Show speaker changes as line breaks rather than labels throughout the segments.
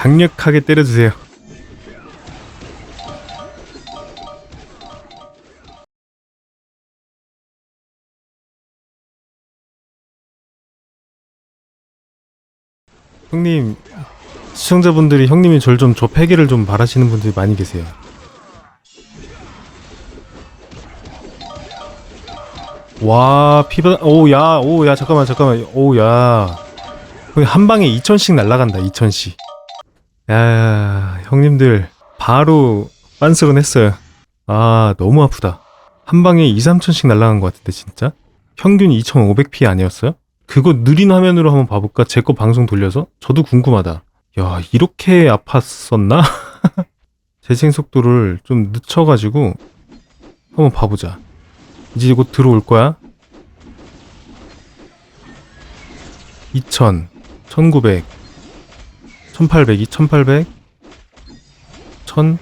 강력하게 때려주세요. 형님, 시청자분들이 형님이 절 좀 좁해기를 좀 바라시는 분들이 많이 계세요. 와, 피바, 오, 야, 오, 야, 잠깐만, 잠깐만, 오, 야. 한 방에 2천씩 날라간다, 2천씩. 야, 형님들, 바로 빤스런 했어요. 아, 너무 아프다. 한 방에 2, 3천씩 날라간 것 같은데, 진짜? 평균 2,500피 아니었어요? 그거 느린 화면으로 한번 봐볼까? 제 거 방송 돌려서? 저도 궁금하다. 야, 이렇게 아팠었나? 재생 속도를 좀 늦춰가지고 한번 봐보자. 이제 곧 들어올 거야. 2000, 1900, 1800, 2800, 1000,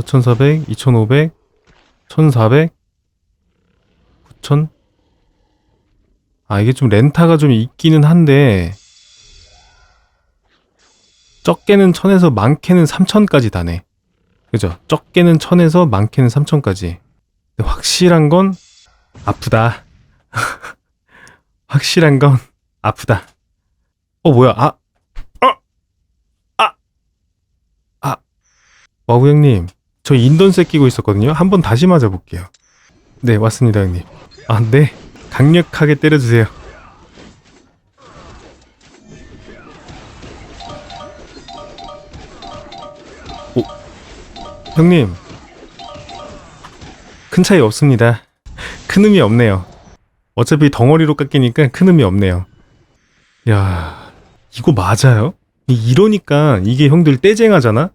4400, 2500, 1400, 9000. 아, 이게 좀 렌타가 좀 있기는 한데, 적게는 1000에서 많게는 3000까지 다네. 그죠? 적게는 1000에서 많게는 3000까지. 근데 확실한 건 아프다. 확실한 건 아프다. 어 뭐야? 아, 어, 아, 아. 와우 형님, 저 인던세 끼고 있었거든요. 한번 다시 맞아볼게요. 네, 왔습니다 형님. 아, 네, 강력하게 때려주세요. 오, 형님, 큰 차이 없습니다. 큰 의미 없네요. 어차피 덩어리로 깎이니까 큰 의미 없네요. 야, 이거 맞아요? 이- 이러니까 이게 형들 떼쟁하잖아?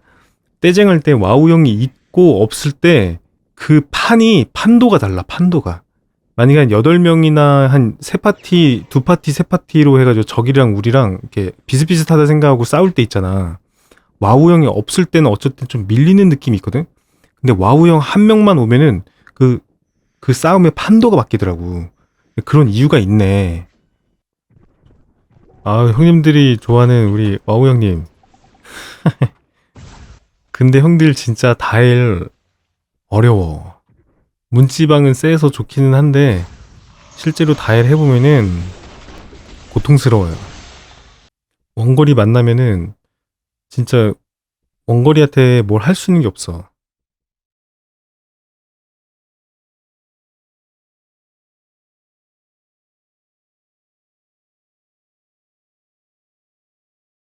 떼쟁할 때 와우 형이 있고 없을 때 그 판이 판도가 달라, 판도가. 만약에 한 8명이나 한 세 파티 두 파티 세 파티로 해가지고 적이랑 우리랑 이렇게 비슷비슷하다 생각하고 싸울 때 있잖아. 와우 형이 없을 때는 어쨌든 좀 밀리는 느낌이 있거든? 근데 와우 형 한 명만 오면은 그, 그 싸움의 판도가 바뀌더라고. 그런 이유가 있네. 아, 형님들이 좋아하는 우리 와우 형님. 근데 형들 진짜 다일 어려워. 문지방은 세서 좋기는 한데, 실제로 다일 해보면은 고통스러워요. 원거리 만나면은 진짜 원거리한테 뭘 할 수 있는 게 없어.